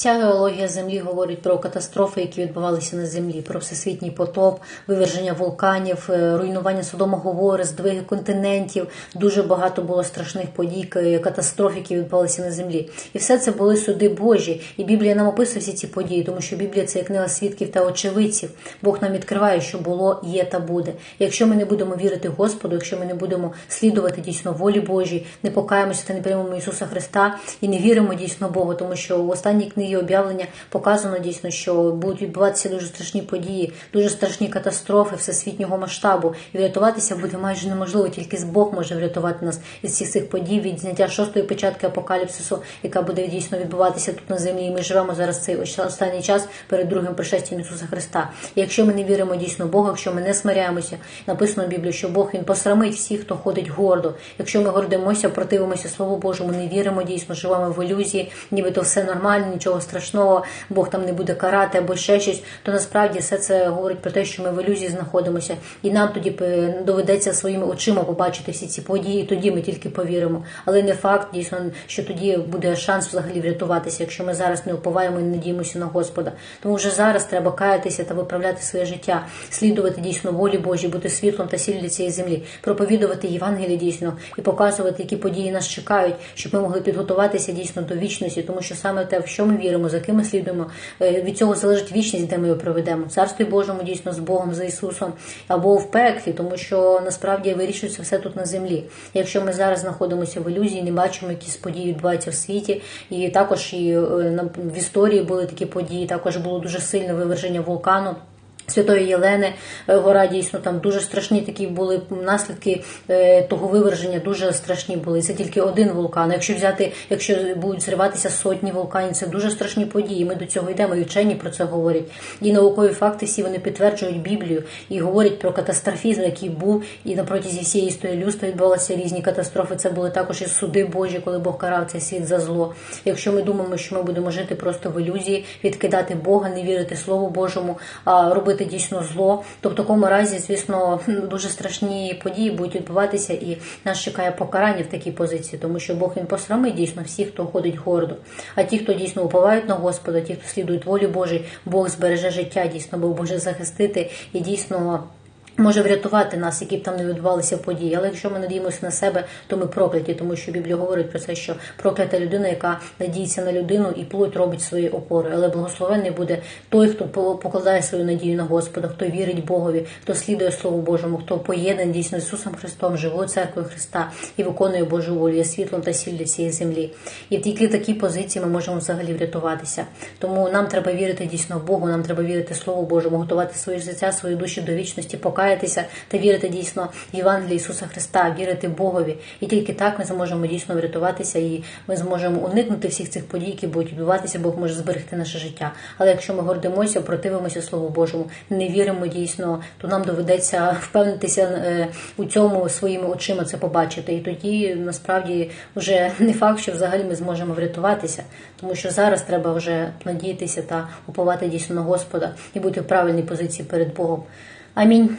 Вся геологія землі говорить про катастрофи, які відбувалися на землі, про всесвітній потоп, виверження вулканів, е, руйнування Содома Говори, здвиги континентів. Дуже багато було страшних подій, катастроф, які відбувалися на землі. І все це були суди Божі. І Біблія нам описує всі ці події, тому що Біблія це є книга свідків та очевидців. Бог нам відкриває, що було, є та буде. Якщо ми не будемо вірити Господу, якщо ми не будемо слідувати дійсно волі Божій, не покаємося та не приймемо Ісуса Христа і не віримо дійсно Богу, тому що в останній книгі об'явлення показано дійсно, що будуть відбуватися дуже страшні події, дуже страшні катастрофи всесвітнього масштабу. І врятуватися буде майже неможливо, тільки з Бог може врятувати нас із всіх цих подій від зняття шостої печатки апокаліпсису, яка буде дійсно відбуватися тут на землі. І ми живемо зараз цей останній час перед другим пришестям Ісуса Христа. І якщо ми не віримо дійсно Бога, якщо ми не смиряємося, написано в Біблії, що Бог він посрамить всіх, хто ходить гордо. Якщо ми гордимося, противимося Слову Божому, не віримо дійсно, живемо в ілюзії, нібито все нормально, нічого страшного, Бог там не буде карати або ще щось, то насправді все це говорить про те, що ми в ілюзії знаходимося, і нам тоді доведеться своїми очима побачити всі ці події, і тоді ми тільки повіримо. Але не факт дійсно, що тоді буде шанс взагалі врятуватися, якщо ми зараз не уповаємо і не надіємося на Господа. Тому вже зараз треба каятися та виправляти своє життя, слідувати дійсно волі Божій, бути світлом та сіллю цієї землі, проповідувати Євангеліє дійсно і показувати, які події нас чекають, щоб ми могли підготуватися дійсно до вічності, тому що саме те, в що ми віримо, за ким ми слідуємо, е, від цього залежить вічність, де ми його проведемо. царство Божому дійсно з Богом, за Ісусом або в пеклі, тому що насправді вирішується все тут на землі. Якщо ми зараз знаходимося в ілюзії, не бачимо, якісь події відбуваються в світі, і також і е, в історії були такі події. Також було дуже сильне виверження вулкану. Святої Єлени е, гора дійсно там дуже страшні такі були наслідки е, того виверження, дуже страшні були. Це тільки один вулкан. Якщо взяти, якщо будуть зриватися сотні вулканів, це дуже страшні події. Ми до цього йдемо, і вчені про це говорять. І наукові факти всі вони підтверджують Біблію і говорять про катастрофізм, який був, і на протязі всієї історії людства відбувалися різні катастрофи. Це були також і суди Божі, коли Бог карав цей світ за зло. Якщо ми думаємо, що ми будемо жити просто в ілюзії, відкидати Бога, не вірити Слову Божому, а робити дійсно зло, то в такому разі, звісно, дуже страшні події будуть відбуватися, і нас чекає покарання в такій позиції, тому що Бог він посрамить дійсно всіх, хто ходить гордо. А ті, хто дійсно уповають на Господа, ті, хто слідують волі Божій, Бог збереже життя, дійсно, Бог може захистити і дійсно. Може врятувати нас, які б там не відбувалися події. Але якщо ми надіємося на себе, то ми прокляті, тому що Біблія говорить про це, що проклята людина, яка надіється на людину і плоть робить свої опори. Але благословенний буде той, хто покладає свою надію на Господа, хто вірить Богові, хто слідує Слову Божому, хто поєднаний дійсно з Ісусом Христом, живою церквою Христа і виконує Божу волю, є світлом та сіллю цієї землі. І тільки в такій позиції ми можемо взагалі врятуватися. Тому нам треба вірити дійсно в Богу, нам треба вірити Слову Божому, готувати своє життя, свої душі до вічності, покаятися та вірити дійсно в Євангеліє Ісуса Христа, вірити Богові. І тільки так ми зможемо дійсно врятуватися, і ми зможемо уникнути всіх цих подій, які будуть відбуватися, Бог може зберегти наше життя. Але якщо ми гордимося, противимося Слову Божому, не віримо дійсно, то нам доведеться впевнитися е, у цьому своїми очима це побачити. І тоді насправді вже не факт, що взагалі ми зможемо врятуватися, тому що зараз треба вже надіятися та уповати дійсно на Господа і бути в правильній позиції перед Богом. Амінь.